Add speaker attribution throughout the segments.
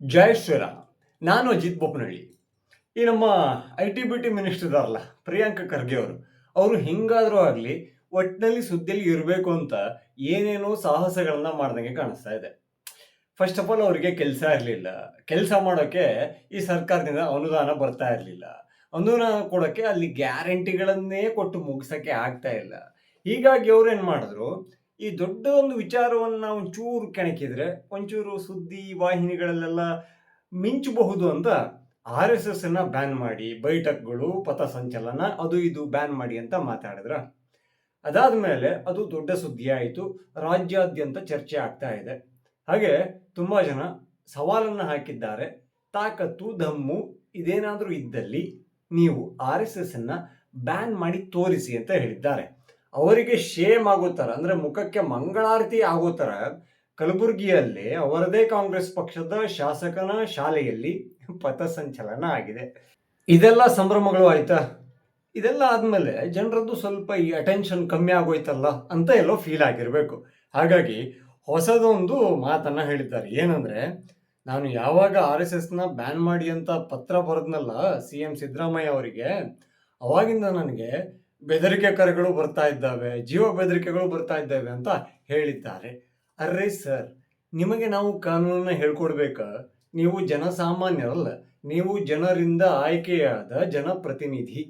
Speaker 1: ಜೈ ಶ್ರೀರಾಮ್ ನಾನು ಅಜಿತ್ ಬೊಪ್ಪನಹಳ್ಳಿ ಈ ನಮ್ಮ I T B T minister ಇದಾರಲ್ಲ, ಪ್ರಿಯಾಂಕ ಖರ್ಗೆ ಅವರು ಅವರು ಹಿಂಗಾದರೂ ಆಗಲಿ ಒಟ್ಟಿನಲ್ಲಿ ಸುದ್ದಿಯಲ್ಲಿ ಇರಬೇಕು ಅಂತ ಏನೇನೋ ಸಾಹಸಗಳನ್ನ ಮಾಡ್ದಂಗೆ ಕಾಣಿಸ್ತಾ ಇದೆ. ಫಸ್ಟ್ ಆಫ್ ಆಲ್ ಅವರಿಗೆ ಕೆಲಸ ಇರಲಿಲ್ಲ. ಕೆಲಸ ಮಾಡೋಕ್ಕೆ ಈ ಸರ್ಕಾರದಿಂದ ಅನುದಾನ ಬರ್ತಾ ಇರಲಿಲ್ಲ. ಅನುದಾನ ಕೊಡೋಕ್ಕೆ ಅಲ್ಲಿ ಗ್ಯಾರಂಟಿಗಳನ್ನೇ ಕೊಟ್ಟು ಮುಗಿಸೋಕ್ಕೆ ಆಗ್ತಾ ಇಲ್ಲ. ಹೀಗಾಗಿ ಅವ್ರು ಏನು ಮಾಡಿದ್ರು ಈ ದೊಡ್ಡ ಒಂದು ವಿಚಾರವನ್ನು ನಾವು ಚೂರು ಕೆಣಕಿದ್ರೆ, ಒಂಚೂರು ಸುದ್ದಿ, ವಾಹಿನಿಗಳಲ್ಲೆಲ್ಲ ಮಿಂಚಬಹುದು ಅಂತ ಆರ್ ಎಸ್ ಎಸ್ ಅನ್ನ ಬ್ಯಾನ್ ಮಾಡಿ, ಬೈಠಕ್ಗಳು ಪಥಸಂಚಲನ ಅದು ಇದು ಬ್ಯಾನ್ ಮಾಡಿ ಅಂತ ಮಾತಾಡಿದ್ರ. ಅದಾದ್ಮೇಲೆ ಅದು ದೊಡ್ಡ ಸುದ್ದಿ ಆಯಿತು, ರಾಜ್ಯಾದ್ಯಂತ ಚರ್ಚೆ ಆಗ್ತಾ ಇದೆ. ಹಾಗೆ ತುಂಬ ಜನ ಸವಾಲನ್ನು ಹಾಕಿದ್ದಾರೆ. ತಾಕತ್ತು, ದಮ್ಮು, ಇದೇನಾದರೂ ಇದ್ದಲ್ಲಿ ನೀವು ಆರ್ ಎಸ್ ಎಸ್ ಅನ್ನ ಬ್ಯಾನ್ ಮಾಡಿ ತೋರಿಸಿ ಅಂತ ಹೇಳಿದ್ದಾರೆ. ಅವರಿಗೆ ಶೇಮ್ ಆಗೋ ಥರ ಅಂದ್ರೆ ಮುಖಕ್ಕೆ ಮಂಗಳಾರತಿ ಆಗೋ ಥರ ಕಲಬುರಗಿಯಲ್ಲಿ ಅವರದೇ ಕಾಂಗ್ರೆಸ್ ಪಕ್ಷದ ಶಾಸಕನ ಶಾಲೆಯಲ್ಲಿ ಪಥಸಂಚಲನ ಆಗಿದೆ. ಇದೆಲ್ಲ ಸಂಭ್ರಮಗಳು ಆಯ್ತಾ? ಇದೆಲ್ಲ ಆದಮೇಲೆ ಜನರದ್ದು ಸ್ವಲ್ಪ ಈ ಅಟೆನ್ಷನ್ ಕಮ್ಮಿ ಆಗೋಯ್ತಲ್ಲ ಅಂತ ಎಲ್ಲೋ ಫೀಲ್ ಆಗಿರಬೇಕು. ಹಾಗಾಗಿ ಹೊಸದೊಂದು ಮಾತನ್ನ ಹೇಳಿದ್ದಾರೆ. ಏನಂದ್ರೆ, ನಾನು ಯಾವಾಗ ಆರ್ ಎಸ್ ಎಸ್ನ ಬ್ಯಾನ್ ಮಾಡಿ ಅಂತ ಪತ್ರ ಬರೆದ್ನಲ್ಲ ಸಿ ಎಂ ಸಿದ್ದರಾಮಯ್ಯ ಅವರಿಗೆ, ಅವಾಗಿಂದ ನನಗೆ ಬೆದರಿಕೆ ಕರೆಗಳು ಬರ್ತಾ ಇದ್ದಾವೆ, ಜೀವ ಬೆದರಿಕೆಗಳು ಬರ್ತಾ ಇದ್ದಾವೆ ಅಂತ ಹೇಳಿದ್ದಾರೆ. ಅರ್ರೆ ಸರ್, ನಿಮಗೆ ನಾವು ಕಾನೂನನ್ನ ಹೇಳ್ಕೊಡ್ಬೇಕಾ? ನೀವು ಜನಸಾಮಾನ್ಯರಲ್ಲ, ನೀವು ಜನರಿಂದ ಆಯ್ಕೆಯಾದ ಜನಪ್ರತಿನಿಧಿ.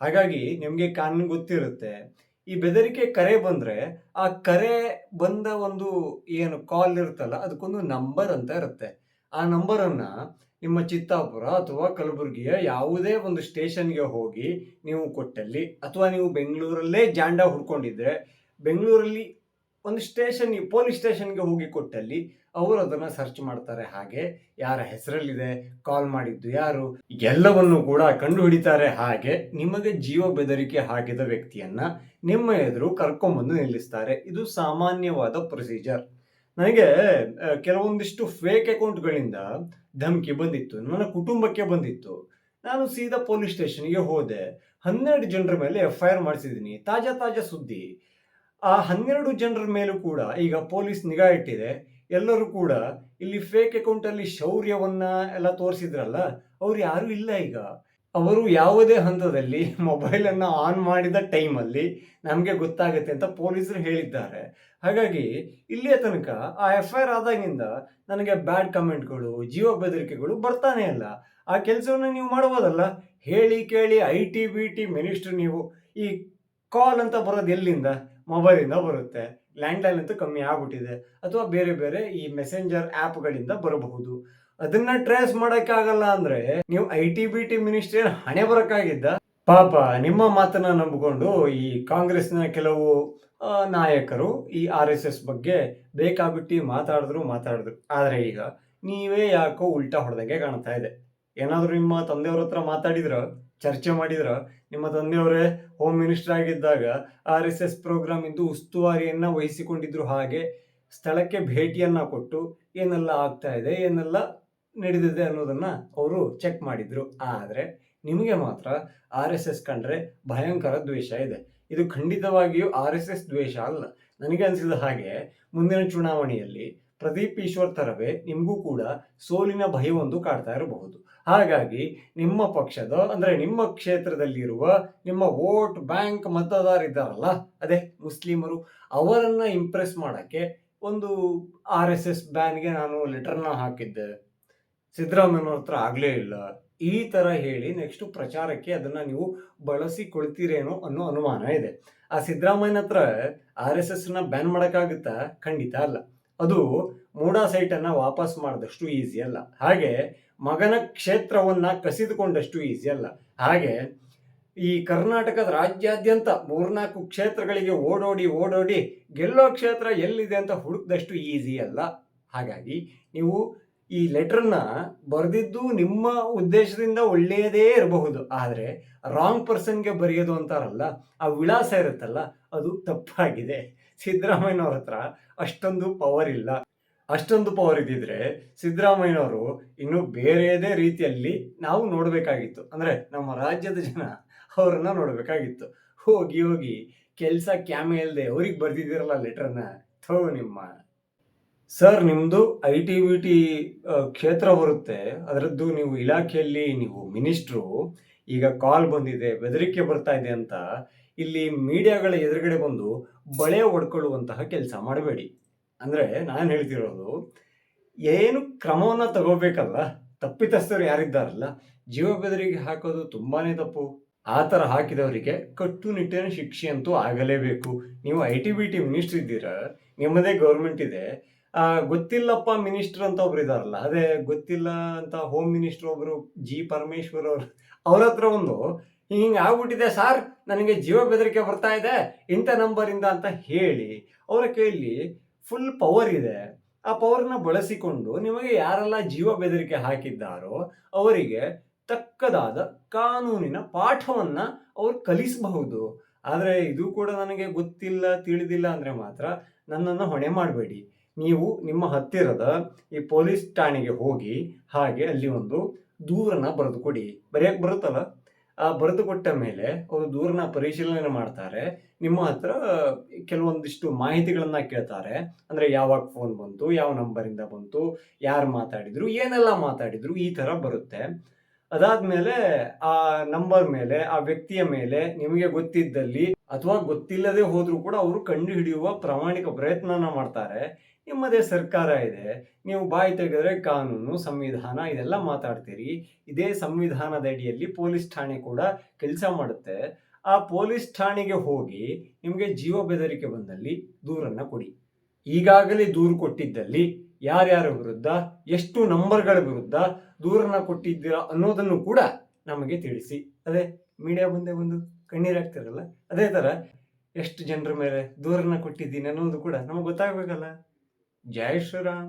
Speaker 1: ಹಾಗಾಗಿ ನಿಮಗೆ ಕಾನೂನು ಗೊತ್ತಿರುತ್ತೆ. ಈ ಬೆದರಿಕೆ ಕರೆ ಬಂದ್ರೆ ಆ ಕರೆ ಬಂದ ಒಂದು ಏನು ಕಾಲ್ ಇರುತ್ತಲ್ಲ, ಅದಕ್ಕೊಂದು ನಂಬರ್ ಅಂತ ಇರುತ್ತೆ. ಆ ನಂಬರನ್ನ ನಿಮ್ಮ ಚಿತ್ತಾಪುರ ಅಥವಾ ಕಲಬುರಗಿಯ ಯಾವುದೇ ಒಂದು ಸ್ಟೇಷನ್ಗೆ ಹೋಗಿ ನೀವು ಕೊಟ್ಟಲ್ಲಿ ಅಥವಾ ನೀವು ಬೆಂಗಳೂರಲ್ಲೇ ಜಾಂಡ ಹುಡ್ಕೊಂಡಿದ್ರೆ ಬೆಂಗಳೂರಲ್ಲಿ ಒಂದು ಸ್ಟೇಷನ್, ಪೊಲೀಸ್ ಸ್ಟೇಷನ್ಗೆ ಹೋಗಿ ಕೊಟ್ಟಲ್ಲಿ ಅವರು ಅದನ್ನ ಸರ್ಚ್ ಮಾಡ್ತಾರೆ. ಹಾಗೆ ಯಾರ ಹೆಸರಲ್ಲಿದೆ, ಕಾಲ್ ಮಾಡಿದ್ದು ಯಾರು, ಎಲ್ಲವನ್ನು ಕೂಡ ಕಂಡು ಹಿಡಿತಾರೆ ಹಾಗೆ ನಿಮಗೆ ಜೀವ ಬೆದರಿಕೆ ಹಾಕಿದ ವ್ಯಕ್ತಿಯನ್ನ ನಿಮ್ಮ ಎದುರು ಕರ್ಕೊಂಬಂದು ನಿಲ್ಲಿಸ್ತಾರೆ. ಇದು ಸಾಮಾನ್ಯವಾದ ಪ್ರೊಸೀಜರ್. ನನಗೆ ಕೆಲವೊಂದಿಷ್ಟು ಫೇಕ್ ಅಕೌಂಟ್ಗಳಿಂದ ಧಮಕಿ ಬಂದಿತ್ತು, ನನ್ನ ಕುಟುಂಬಕ್ಕೆ ಬಂದಿತ್ತು. ನಾನು ಸೀದಾ ಪೊಲೀಸ್ ಸ್ಟೇಷನ್ಗೆ ಹೋದೆ. ಹನ್ನೆರಡು ಜನರ ಮೇಲೆ ಎಫ್ ಐ ಆರ್ ಮಾಡಿಸಿದ್ದೀನಿ, ತಾಜಾ ತಾಜಾ ಸುದ್ದಿ. ಆ ಹನ್ನೆರಡು ಜನರ ಮೇಲೂ ಕೂಡ ಈಗ ಪೊಲೀಸ್ ನಿಗಾ ಇಟ್ಟಿದೆ. ಎಲ್ಲರೂ ಕೂಡ ಇಲ್ಲಿ ಫೇಕ್ ಅಕೌಂಟಲ್ಲಿ ಶೌರ್ಯವನ್ನ ಎಲ್ಲ ತೋರಿಸಿದ್ರಲ್ಲ, ಅವ್ರು ಯಾರು ಇಲ್ಲ ಈಗ. ಅವರು ಯಾವುದೇ ಹಂತದಲ್ಲಿ ಮೊಬೈಲನ್ನು ಆನ್ ಮಾಡಿದ ಟೈಮಲ್ಲಿ ನಮಗೆ ಗೊತ್ತಾಗುತ್ತೆ ಅಂತ ಪೊಲೀಸರು ಹೇಳಿದ್ದಾರೆ. ಹಾಗಾಗಿ ಇಲ್ಲಿಯ ತನಕ ಆ ಎಫ್ ಐ ಆರ್ ಆದಾಗಿಂದ ನನಗೆ ಬ್ಯಾಡ್ ಕಮೆಂಟ್ಗಳು ಜೀವ ಬೆದರಿಕೆಗಳು ಬರ್ತಾನೆ ಇಲ್ಲ. ಆ ಕೆಲಸವನ್ನು ನೀವು ಮಾಡ್ಬೋದಲ್ಲ ಹೇಳಿ ಕೇಳಿ I T B T minister ನೀವು. ಈ ಕಾಲ್ ಅಂತ ಬರೋದು ಎಲ್ಲಿಂದ? ಮೊಬೈಲಿಂದ ಬರುತ್ತೆ. ಲ್ಯಾಂಡ್ಲೈನ್ ಅಂತೂ ಕಮ್ಮಿ ಆಗ್ಬಿಟ್ಟಿದೆ. ಅಥವಾ ಬೇರೆ ಬೇರೆ ಈ ಮೆಸೆಂಜರ್ ಆ್ಯಪ್ಗಳಿಂದ ಬರಬಹುದು. ಅದನ್ನ ಟ್ರೇಸ್ ಆಗಲ್ಲ ಅಂದ್ರೆ ನೀವು I T B T ministry ಹಣೆ ಬರಕ್ಕಾಗಿದ್ದ? ಪಾಪ, ನಿಮ್ಮ ಮಾತನ್ನ ನಂಬಿಕೊಂಡು ಈ ಕಾಂಗ್ರೆಸ್ನ ಕೆಲವು ನಾಯಕರು ಈ ಆರ್ ಎಸ್ ಎಸ್ ಬಗ್ಗೆ ಬೇಕಾಬಿಟ್ಟಿ ಮಾತಾಡಿದ್ರು ಮಾತಾಡಿದ್ರು. ಆದ್ರೆ ಈಗ ನೀವೇ ಯಾಕೋ ಉಲ್ಟಾ ಹೊಡೆದಂಗೆ ಕಾಣ್ತಾ ಇದೆ. ಏನಾದರೂ ನಿಮ್ಮ ತಂದೆಯವ್ರ ಹತ್ರ ಮಾತಾಡಿದ್ರ, ಚರ್ಚೆ ಮಾಡಿದ್ರ, ನಿಮ್ಮ ತಂದೆಯವರೇ ಹೋಮ್ ಮಿನಿಸ್ಟರ್ ಆಗಿದ್ದಾಗ ಆರ್ ಎಸ್ ಎಸ್ ಪ್ರೋಗ್ರಾಮ್ ಇಂದು ಉಸ್ತುವಾರಿಯನ್ನ ವಹಿಸಿಕೊಂಡಿದ್ರು ಹಾಗೆ ಸ್ಥಳಕ್ಕೆ ಭೇಟಿಯನ್ನ ಕೊಟ್ಟು ಏನೆಲ್ಲ ಆಗ್ತಾ ಇದೆ, ಏನೆಲ್ಲ ನಡೆದಿದೆ ಅನ್ನೋದನ್ನ ಅವರು ಚೆಕ್ ಮಾಡಿದ್ರು. ಆದರೆ ನಿಮಗೆ ಮಾತ್ರ ಆರ್ ಎಸ್ ಎಸ್ ಕಂಡ್ರೆ ಭಯಂಕರ ದ್ವೇಷ ಇದೆ. ಇದು ಖಂಡಿತವಾಗಿಯೂ ಆರ್ ಎಸ್ ಎಸ್ ದ್ವೇಷ ಅಲ್ಲ. ನನಗೆ ಅನಿಸಿದ ಹಾಗೆ ಮುಂದಿನ ಚುನಾವಣೆಯಲ್ಲಿ ಪ್ರದೀಪ್ ಈಶ್ವರ್ ತರವೇ ನಿಮಗೂ ಕೂಡ ಸೋಲಿನ ಭಯವೊಂದು ಕಾಡ್ತಾ ಇರಬಹುದು. ಹಾಗಾಗಿ ನಿಮ್ಮ ಪಕ್ಷದ, ಅಂದ್ರೆ ನಿಮ್ಮ ಕ್ಷೇತ್ರದಲ್ಲಿರುವ ನಿಮ್ಮ ವೋಟ್, ಬ್ಯಾಂಕ್ ಮತದಾರಿದ್ದಾರಲ್ಲ ಅದೇ ಮುಸ್ಲಿಮರು, ಅವರನ್ನು ಇಂಪ್ರೆಸ್ ಮಾಡಕ್ಕೆ ಒಂದು ಆರ್ ಎಸ್ ಎಸ್ ಬ್ಯಾನ್ಗೆ ನಾನು ಲೆಟರ್ನ ಹಾಕಿದ್ದೆ. ಸಿದ್ದರಾಮಯ್ಯನವ್ರ ಹತ್ರ ಆಗಲೇ ಇಲ್ಲ. ಈ ತರ ಹೇಳಿ ನೆಕ್ಸ್ಟ್ ಪ್ರಚಾರಕ್ಕೆ ಅದನ್ನ ನೀವು ಬಳಸಿಕೊಳ್ತೀರೇನೋ ಅನ್ನೋ ಅನುಮಾನ ಇದೆ. ಆ ಸಿದ್ದರಾಮಯ್ಯನ ಹತ್ರ ಆರ್ ಎಸ್ ಎಸ್ನ ಬ್ಯಾನ್ ಮಾಡೋಕ್ಕಾಗುತ್ತಾ? ಖಂಡಿತ ಅಲ್ಲ. ಅದು ಮೂಡಾ ಸೈಟ್ ಅನ್ನ ವಾಪಸ್ ಮಾಡಿದಷ್ಟು ಈಸಿ ಅಲ್ಲ. ಹಾಗೆ ಮಗನ ಕ್ಷೇತ್ರವನ್ನ ಕಸಿದುಕೊಂಡಷ್ಟು ಈಸಿ ಅಲ್ಲ. ಹಾಗೆ ಈ ಕರ್ನಾಟಕದ ರಾಜ್ಯಾದ್ಯಂತ ಮೂರ್ನಾಲ್ಕು ಕ್ಷೇತ್ರಗಳಿಗೆ ಓಡೋಡಿ ಓಡೋಡಿ ಗೆಲ್ಲೋ ಕ್ಷೇತ್ರ ಎಲ್ಲಿದೆ ಅಂತ ಹುಡುಕ್ದಷ್ಟು ಈಸಿ ಅಲ್ಲ. ಹಾಗಾಗಿ ನೀವು ಈ ಲೆಟರ್ನ ಬರೆದಿದ್ದು ನಿಮ್ಮ ಉದ್ದೇಶದಿಂದ ಒಳ್ಳೆಯದೇ ಇರಬಹುದು. ಆದರೆ ರಾಂಗ್ ಪರ್ಸನ್ಗೆ ಬರೆಯೋದು ಅಂತಾರಲ್ಲ, ಆ ವಿಳಾಸ ಇರುತ್ತಲ್ಲ, ಅದು ತಪ್ಪಾಗಿದೆ. ಸಿದ್ದರಾಮಯ್ಯನವ್ರ ಹತ್ರ ಅಷ್ಟೊಂದು ಪವರ್ ಇಲ್ಲ. ಅಷ್ಟೊಂದು ಪವರ್ ಇದ್ದಿದ್ರೆ ಸಿದ್ದರಾಮಯ್ಯನವರು ಇನ್ನು ಬೇರೆಯದೇ ರೀತಿಯಲ್ಲಿ ನಾವು ನೋಡಬೇಕಾಗಿತ್ತು. ಅಂದರೆ ನಮ್ಮ ರಾಜ್ಯದ ಜನ ಅವರನ್ನು ನೋಡಬೇಕಾಗಿತ್ತು. ಹೋಗಿ ಹೋಗಿ ಕೆಲಸ ಕ್ಯಾಮೆ ಇಲ್ಲದೆ ಅವ್ರಿಗೆ ಬರೆದಿದ್ದೀರಲ್ಲ ಲೆಟ್ರನ್ನ ಥೋ ನಿಮ್ಮ. ಸರ್ ನಿಮ್ಮದು ಐ ಟಿ ಬಿ ಟಿ ಕ್ಷೇತ್ರ ಬರುತ್ತೆ. ಅದರದ್ದು ನೀವು ಇಲಾಖೆಯಲ್ಲಿ ನೀವು ಮಿನಿಸ್ಟ್ರು. ಈಗ ಕಾಲ್ ಬಂದಿದೆ, ಬೆದರಿಕೆ ಬರ್ತಾ ಇದೆ ಅಂತ. ಇಲ್ಲಿ ಮೀಡಿಯಾಗಳ ಎದುರುಗಡೆ ಬಂದು ಬಳೆ ಹೊಡ್ಕೊಳ್ಳುವಂತಹ ಕೆಲಸ ಮಾಡಬೇಡಿ. ಅಂದರೆ ನಾನು ಹೇಳ್ತಿರೋದು, ಏನು ಕ್ರಮವನ್ನು ತಗೋಬೇಕಲ್ಲ? ತಪ್ಪಿತಸ್ಥರು ಯಾರಿದ್ದಾರಲ್ಲ? ಜೀವ ಬೆದರಿಕೆ ಹಾಕೋದು ತುಂಬಾನೇ ತಪ್ಪು. ಆ ಥರ ಹಾಕಿದವರಿಗೆ ಕಟ್ಟುನಿಟ್ಟಿನ ಶಿಕ್ಷೆ ಅಂತೂ ಆಗಲೇಬೇಕು. ನೀವು I T B T minister ಇದ್ದೀರಾ? ನಿಮ್ಮದೇ ಗೌರ್ಮೆಂಟ್ ಇದೆ. ಆ, ಗೊತ್ತಿಲ್ಲಪ್ಪ ಮಿನಿಸ್ಟರ್ ಅಂತ ಒಬ್ರು ಇದಾರಲ್ಲ. ಅದೇ ಗೊತ್ತಿಲ್ಲ ಅಂತ ಹೋಮ್ ಮಿನಿಸ್ಟರ್ ಒಬ್ರು ಜಿ ಪರಮೇಶ್ವರ್ ಅವರು ಅವ್ರ ಹತ್ರ ಒಂದು ಹಿಂಗೆ ಆಗ್ಬಿಟ್ಟಿದೆ ಸಾರ್ ನನಗೆ ಜೀವ ಬೆದರಿಕೆ ಬರ್ತಾ ಇದೆ ಇಂಥ ನಂಬರಿಂದ ಅಂತ ಹೇಳಿ ಅವರ ಕೈಯಲ್ಲಿ ಫುಲ್ ಪವರ್ ಇದೆ. ಆ ಪವರ್ನ ಬಳಸಿಕೊಂಡು ನಿಮಗೆ ಯಾರೆಲ್ಲ ಜೀವ ಬೆದರಿಕೆ ಹಾಕಿದ್ದಾರೋ ಅವರಿಗೆ ತಕ್ಕದಾದ ಕಾನೂನಿನ ಪಾಠವನ್ನ ಅವ್ರು ಕಲಿಸಬಹುದು. ಆದರೆ ಇದು ಕೂಡ ನನಗೆ ಗೊತ್ತಿಲ್ಲ ತಿಳಿದಿಲ್ಲ ಅಂದರೆ ಮಾತ್ರ ನನ್ನನ್ನು ಹೊಣೆ ಮಾಡಬೇಡಿ. ನೀವು ನಿಮ್ಮ ಹತ್ತಿರದ ಈ ಪೊಲೀಸ್ ಠಾಣೆಗೆ ಹೋಗಿ ಹಾಗೆ ಅಲ್ಲಿ ಒಂದು ದೂರನ್ನ ಬರೆದು ಕೊಡಿ ಬರೆಯಕ್ಕೆ ಬರುತ್ತಲ್ಲ? ಆ ಬರೆದು ಕೊಟ್ಟ ಮೇಲೆ ಅವರು ದೂರನ ಪರಿಶೀಲನೆ ಮಾಡ್ತಾರೆ. ನಿಮ್ಮ ಹತ್ರ ಕೆಲವೊಂದಿಷ್ಟು ಮಾಹಿತಿಗಳನ್ನ ಕೇಳ್ತಾರೆ. ಅಂದ್ರೆ ಯಾವಾಗ ಫೋನ್ ಬಂತು, ಯಾವ ನಂಬರಿಂದ ಬಂತು, ಯಾರು ಮಾತಾಡಿದ್ರು, ಏನೆಲ್ಲ ಮಾತಾಡಿದ್ರು ಈ ತರ ಬರುತ್ತೆ. ಅದಾದ್ಮೇಲೆ ಆ ನಂಬರ್ ಮೇಲೆ, ಆ ವ್ಯಕ್ತಿಯ ಮೇಲೆ ನಿಮಗೆ ಗೊತ್ತಿದ್ದಲ್ಲಿ ಅಥವಾ ಗೊತ್ತಿಲ್ಲದೆ ಹೋದ್ರೂ ಕೂಡ ಅವರು ಕಂಡು ಹಿಡಿಯುವ ಪ್ರಾಮಾಣಿಕ ಪ್ರಯತ್ನನ ಮಾಡ್ತಾರೆ. ನಿಮ್ಮದೇ ಸರ್ಕಾರ ಇದೆ. ನೀವು ಬಾಯಿ ತೆಗೆದ್ರೆ ಕಾನೂನು, ಸಂವಿಧಾನ ಇದೆಲ್ಲ ಮಾತಾಡ್ತೀರಿ. ಇದೇ ಸಂವಿಧಾನದ ಅಡಿಯಲ್ಲಿ ಪೊಲೀಸ್ ಠಾಣೆ ಕೂಡ ಕೆಲಸ ಮಾಡುತ್ತೆ. ಆ ಪೊಲೀಸ್ ಠಾಣೆಗೆ ಹೋಗಿ ನಿಮಗೆ ಜೀವ ಬೆದರಿಕೆ ಬಂದಲ್ಲಿ ದೂರನ್ನ ಕೊಡಿ. ಈಗಾಗಲೇ ದೂರು ಕೊಟ್ಟಿದ್ದಲ್ಲಿ ಯಾರ್ಯಾರ ವಿರುದ್ಧ, ಎಷ್ಟು ನಂಬರ್ಗಳ ವಿರುದ್ಧ ದೂರನ್ನ ಕೊಟ್ಟಿದ್ದೀರಾ ಅನ್ನೋದನ್ನು ಕೂಡ ನಮಗೆ ತಿಳಿಸಿ. ಅದೇ ಮೀಡಿಯಾ ಮುಂದೆ ಒಂದು ಕಣ್ಣೀರಾಗ್ತಿರಲ್ಲ ಅದೇ ಥರ ಎಷ್ಟು ಜನರ ಮೇಲೆ ದೂರನ್ನ ಕೊಟ್ಟಿದ್ದೀನಿ ಅನ್ನೋದು ಕೂಡ ನಮಗೆ ಗೊತ್ತಾಗಬೇಕಲ್ಲ. ಜಯ ಶ್ರೀರಾಮ್.